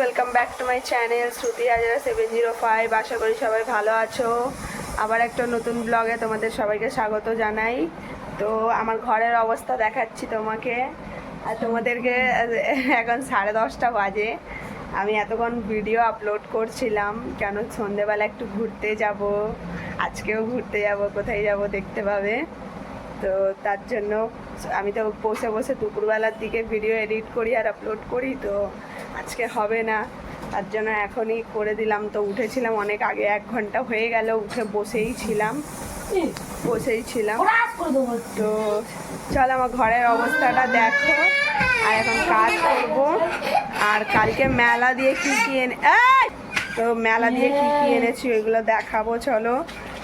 Welcome back to my channel Shruti Hazra seven zero five আশা করি সবাই ভালো আছো। আবার একটা নতুন ব্লগে তোমাদের সবাইকে স্বাগত জানাই। তো আমার ঘরের অবস্থা দেখাচ্ছি তোমাকে। আর তোমাদেরকে এখন সাড়ে দশটা বাজে। আমি এতক্ষণ ভিডিও আপলোড করছিলাম, কেন সন্ধেবেলা একটু ঘুরতে যাব, আজকেও ঘুরতে যাব, কোথায় যাব দেখতে পাবে। তো তার জন্য আমি তো বসে বসে দুপুরবেলার দিকে ভিডিও এডিট করি আর আপলোড করি, তো আজকে হবে না। তার জন্য এখনই করে দিলাম। তো উঠেছিলাম অনেক আগে এক ঘণ্টা হয়ে গেল উঠে বসেই ছিলাম। বসেই ছিলাম। তো চল আমার ঘরের অবস্থাটা দেখো। আর এখন কাজ করব। আর কালকে মেলা দিয়ে কি কি এনে তো মেলা দিয়ে কি কি এনেছি ওইগুলো দেখাবো চলো।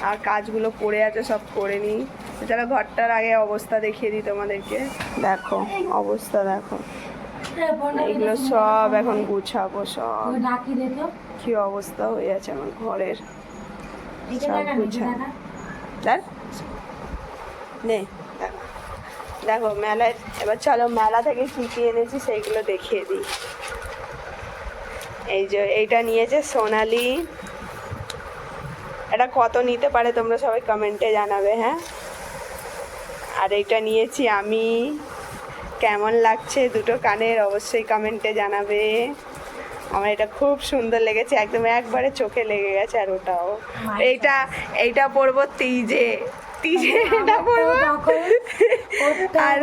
আর কাজগুলো পড়ে আছে সব করে নিই। চলো ঘরটার আগে অবস্থা দেখিয়ে দিই তোমাদেরকে। দেখো অবস্থা দেখো। এগুলো সব এখন গুছাবো সব। কি অবস্থা হয়ে আছে আমার ঘরের? সব গুছা নে। দেখো। মেলায় এবার চলো মেলা থেকে কি কি এনেছি সেইগুলো দেখিয়ে দিই। এই যে এইটা নিয়েছে সোনালি। এটা কত নিতে পারে তোমরা সবাই কমেন্টে জানাবে হ্যাঁ? আর এইটা নিয়েছি আমি। কেমন লাগছে? দুটো কানের অবশ্যই কমেন্টে জানাবে। আমার এটা খুব সুন্দর লেগেছে একদম একবারে চোখে লেগে গেছে আর ওটাও। এইটা এইটা পরবো তিজে। তিজে এটা পরবো। আর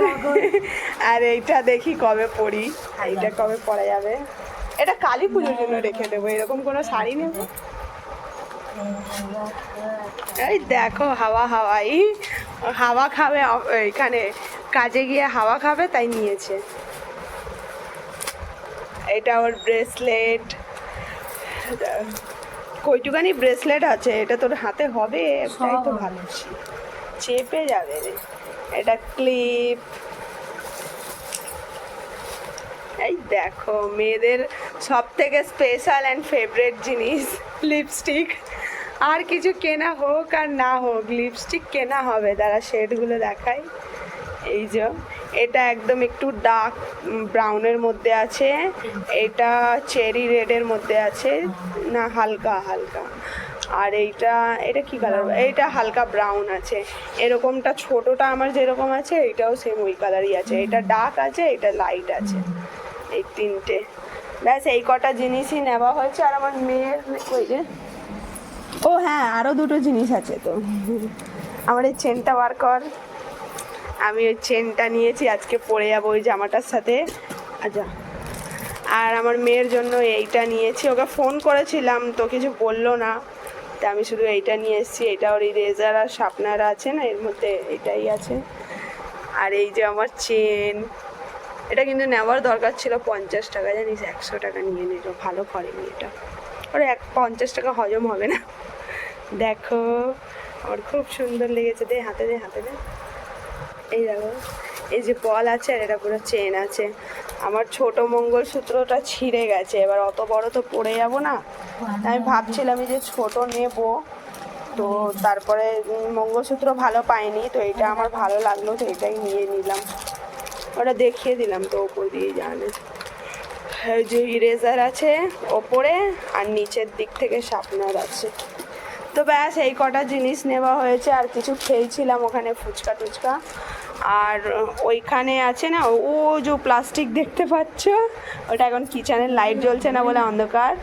আর এইটা দেখি কবে পরি। এইটা কবে পরা যাবে? এটা কালী পুজোর জন্য রেখে দেবো এরকম কোনো শাড়ি নেব? এই দেখো হাওয়া হাওয়াই হাওয়া খাবে এখানে কাজে গিয়ে হাওয়া খাবে তাই নিয়েছে। এটা ওর ব্রেসলেট। কইটুকানি ব্রেসলেট আছে এটা তোর হাতে হবে এটাই তো। ভালো। চেপে যাবে রে। এটা ক্লিপ। এই দেখো মেয়েদের সব থেকে স্পেশাল অ্যান্ড ফেভারেট জিনিস লিপস্টিক আর কিছু কেনা হোক আর না হোক লিপস্টিক কেনা হবে। তারা শেডগুলো দেখাই। এই যে এটা একদম একটু ডার্ক ব্রাউনের মধ্যে আছে। এটা চেরি রেডের মধ্যে আছে। না হালকা হালকা। আর এইটা এটা কি কালার এইটা হালকা ব্রাউন আছে। এরকমটা ছোটটা আমার যেরকম আছে এইটাও সেম ওই কালারই আছে। এটা ডার্ক আছে এটা লাইট আছে। এই তিনটে। ব্যাস এই কটা জিনিসই নেওয়া হয়েছে। আর আমার মেয়ের ওই যে ও হ্যাঁ আরও দুটো জিনিস আছে তো। আমার এই চেনটা বার কর। আমি ওই চেনটা নিয়েছি, আজকে পরে যাব ওই জামাটার সাথে। আচ্ছা। আর আমার মেয়ের জন্য এইটা নিয়েছি। ওকে ফোন করেছিলাম, তো কিছু বলল না। তা আমি শুধু এইটা নিয়ে এসেছি, এটা ওর রেজার আর শার্পনার আছে না, এর মধ্যে এটাই আছে। আর এই যে আমার চেন এটা কিন্তু নেওয়ার দরকার ছিল পঞ্চাশ টাকা, জানিস, একশো টাকা নিয়ে নিল, ভালো করেনি এটা। ওরা এক, পঞ্চাশ টাকা হজম হবে না। দেখো, আমার খুব সুন্দর লেগেছে, দে, হাতে দে হাতে দে। এই দেখো, এই যে বল আছে আর এটা পুরো চেন আছে। আমার ছোট মঙ্গলসূত্রটা ছিঁড়ে গেছে, এবার অত বড় তো পড়ে যাব না। আমি ভাবছিলাম যে ছোট নেব, তো তারপরে মঙ্গলসূত্র ভালো পাইনি, তো এটা আমার ভালো লাগল, তো এটাই নিয়ে নিলাম। ওটা দেখিয়ে দিলাম তো ওপর দিয়ে জানে। যে ইরেজার আছে ওপরে আর নিচের দিক থেকে শার্পনার আছে। তো ব্যাস, এই কটা জিনিস নেওয়া হয়েছে, আর কিছু খেয়েছিলাম ওখানে ফুচকা টুচকা আর ওইখানে আছে না ও যে প্লাস্টিক দেখতে পাচ্ছ ওটা এখন কিচেনের লাইট জ্বলছে না বলে অন্ধকার।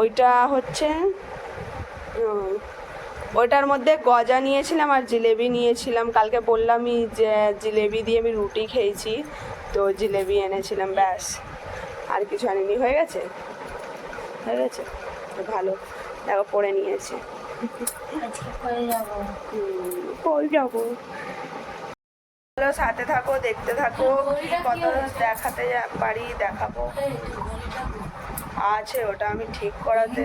ওইটা হচ্ছে ওইটার মধ্যে গজা নিয়েছিলাম আর জিলেবি নিয়েছিলাম। কালকে বললামই যে জিলেবি দিয়ে আমি রুটি খেয়েছি তো জিলেবি এনেছিলাম ব্যাস। আর কিছু আনিনি হয়ে গেছে? হয়ে গেছে? ভালো। দেখো পরে নিয়েছি যাব। যাব। চলো, সাথে থাকো, দেখতে থাকো, কত দেখাতে পারি, দেখাবো। আছে, ওটা আমি ঠিক করাতে,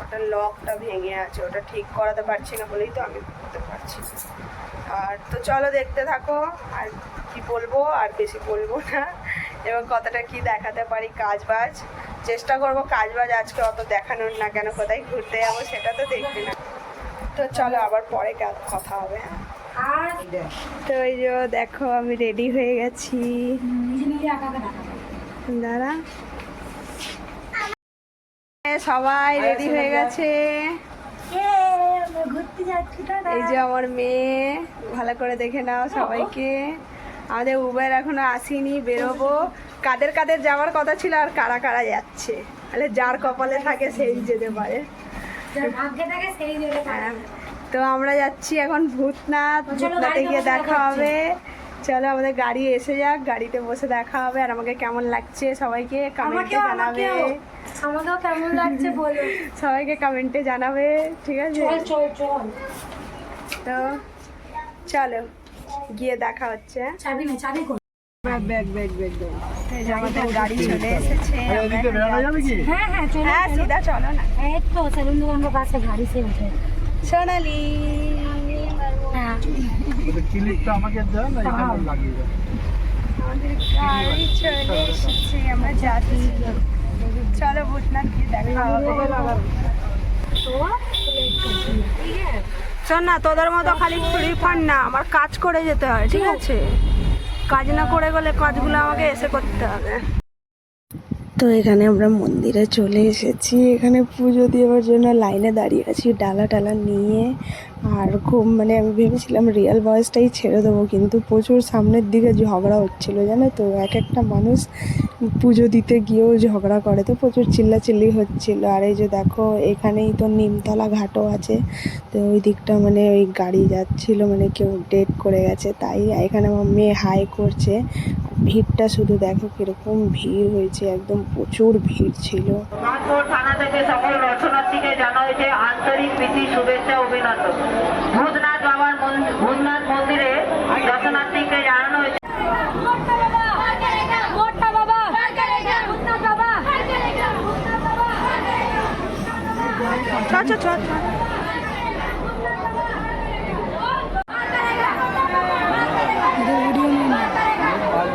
ওটা লকটা ভেঙে আছে, ওটা ঠিক করাতে পারছি না বলেই তো আমি করতে পারছি। আর তো চলো, দেখতে থাকো, আর কি বলব, আর বেশি বলব না। এবং কতটা কি দেখাতে পারি কাজ বাজ চেষ্টা করব কাজ বাজ আজকে অত দেখানোর না, কেন কোথায় ঘুরতে যাব সেটা তো দেখবি না। তো চলো, আবার পরে কথা হবে হ্যাঁ? তো এই যে দেখো আমি রেডি হয়ে গেছি। দাঁড়া। সবাই রেডি হয়ে গেছে। এই যে আমার মেয়ে ভালো করে দেখে নাও সবাইকে। আমাদের উবের এখনও আসেনি বেরোবো। কাদের কাদের যাওয়ার কথা ছিল আর কারা কারা যাচ্ছে। তাহলে যার কপালে থাকে সেই যেতে পারে। ভাগ্যে থাকে সেই দেবে টাকা। হ্যাঁ। তো আমরা যাচ্ছি এখন ভূতনাথ ভূতনাথে গিয়ে দেখা হবে। চলো আমাদের গাড়ি এসে যাক গাড়িতে বসে দেখা হবে। আর আমাকে কেমন লাগছে সবাইকে কমেন্টে জানাবে। আমাকেও। কেমন লাগছে বলো। সবাইকে কমেন্টে জানাবে ঠিক আছে? চল চল চল। তো চলো গিয়ে দেখা হচ্ছে। হ্যাঁ? চাবি না চাবি কই bag bag bag bag bag. এই যে আমাদের গাড়ি চলে এসেছে। হ্যাঁ হ্যাঁ চলো হ্যাঁ সিধা চলো না। এই তো সেলুন দোকানের পাশে গাড়ি সে উঠে সোনালি। ক্লিপটা আমাকে দেন না এখানে লাগিয়ে দেন আমাদের গাড়ি চলে এসেছে আমরা যাচ্ছি। চলো ভূতনাথ গিয়ে দেখা হবে। শোন না তোদের মতো খালি ফ্রি ফান্ড না আমার কাজ করে যেতে হয় ঠিক আছে? কাজ না করে গেলে কাজগুলো আমাকে এসে করতে হবে। তো এখানে আমরা মন্দিরে চলে এসেছি। এখানে পুজো দেওয়ার জন্য লাইনে দাঁড়িয়ে আছি, ডালা টালা নিয়ে। আর খুব মানে আমি ভেবেছিলাম রিয়েল ভয়েসটাই ছেড়ে দেবো, কিন্তু প্রচুর সামনের দিকে ঝগড়া হচ্ছিল, জানো তো? এক একটা মানুষ পুজো দিতে গিয়েও ঝগড়া করে, তো প্রচুর চিল্লাচিল্লি হচ্ছিল। আর এই যে দেখো, এখানেই তো নিমতলা ঘাটও আছে, তো ওই দিকটা মানে ওই গাড়ি যাচ্ছিল মানে কেউ ডেট করে গেছে, তাই এখানে আমার মেয়ে হাই করছে। ভিড়টা শুধু দেখো কীরকম ভিড় হয়েছে, একদম প্রচুর ভিড় ছিল। থানা থেকে সকল দর্শনার্থীকে জানা হয়েছে আন্তরিক প্রীতি, শুভেচ্ছা, অভিনন্দন। ভূতনাথ মন্দির ভূতনাথ মন্দিরে দর্শনার্থীকে জানানো হয়েছে। চ চ চ চ। ভিডিও নিয়ে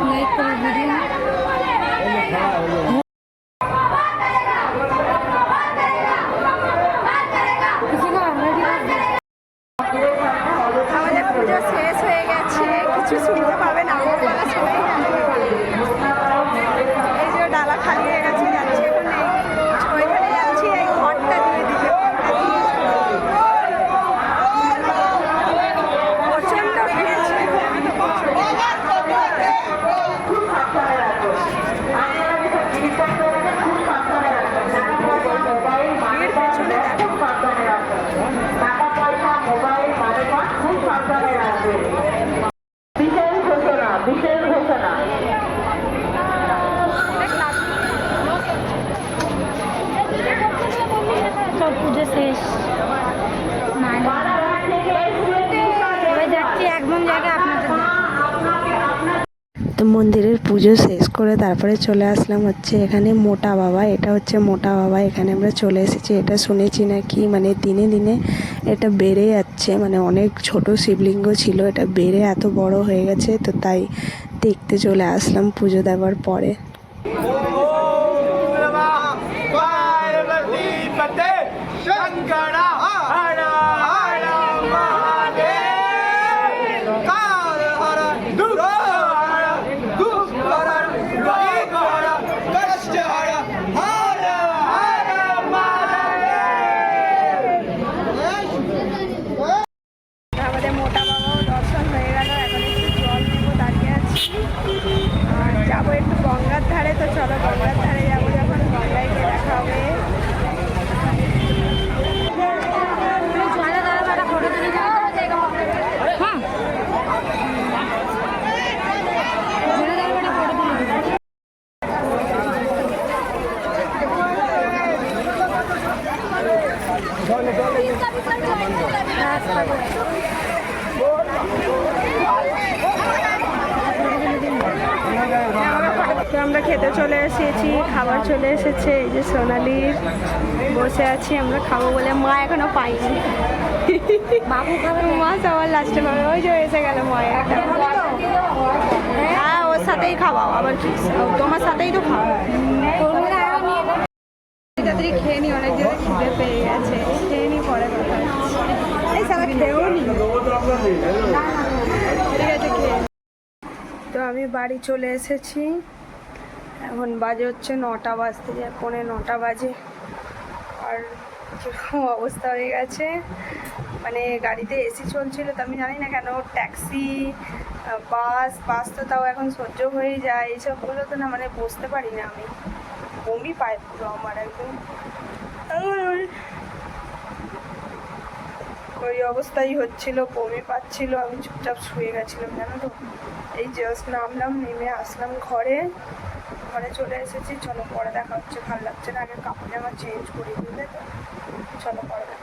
লাইক করে ভিডিও আমাদের পুজো শেষ হয়ে গেছে কিছু শুনতে পাবে না আমার গলা শোনাই যাবে। এই যে ডালা খালি হয়ে গেছে যাচ্ছি এখন এই ওইখানে যাচ্ছি এই ঘরটা দিয়ে দিতে প্রচণ্ড ভিড় ছিল ভিড় পেছনে দেখো টাকা পয়সা মোবাইল মালিকান খুব সাবধানে রাখবে বিশেষ ঘোষণা বিশেষ ঘোষণা সব পুজো শেষ মানে এবার যাচ্ছি একদম জায়গায় আপনাদের দেখতে। তো মন্দিরের পুজো শেষ করে তারপরে চলে আসলাম হচ্ছে এখানে মোটা বাবা। এটা হচ্ছে মোটা বাবা। এখানে আমরা চলে এসেছি। এটা শুনেছি নাকি? মানে দিনে দিনে এটা বেড়ে যাচ্ছে। মানে অনেক ছোট শিবলিঙ্গ ছিল। এটা বেড়ে এত বড় হয়ে গেছে। তো তাই দেখতে চলে আসলাম পুজো দেওয়ার পরে। তো আমরা খেতে চলে এসেছি খাবার চলে এসেছে এই যে সোনালির বসে আছি আমরা খাব বলে মা এখনও পাইনি। বাবু মা সবার লাস্টে পাবে ওই যে এসে গেল মা হ্যাঁ ওর সাথেই খাওয়াও আবার কি? তোমার সাথেই তো খাও খেয়ে নি অনেক জোরে খিদে পেয়ে গেছে। খেয়ে নি পরে কথা এই সারা খেয়েও ঠিক আছে, খেয়ে তো আমি বাড়ি চলে এসেছি। এখন বাজে হচ্ছে নটা বাজতে যায় পৌনে নটা বাজে। আর কীরকম অবস্থা হয়ে গেছে। মানে গাড়িতে এসি চলছিল, তো আমি জানি না কেন, ট্যাক্সি, বাস বাস তো তাও এখন সহ্য হয়ে যায়। এইসবগুলো তো না মানে বসতে পারি না আমি। বমি পায়ে পুরো আমার একদম। ওই অবস্থাই হচ্ছিল, বমি পাচ্ছিল, আমি চুপচাপ শুয়ে গেছিলাম, জানো তো? এই জাস্ট নামলাম, নেমে আসলাম ঘরে। ঘরে চলে এসেছি, চলো পরে দেখা হচ্ছে, ভালো লাগছে না, আগে কাপড় জামা চেঞ্জ করি বুঝলে তো। চলো পরে দেখা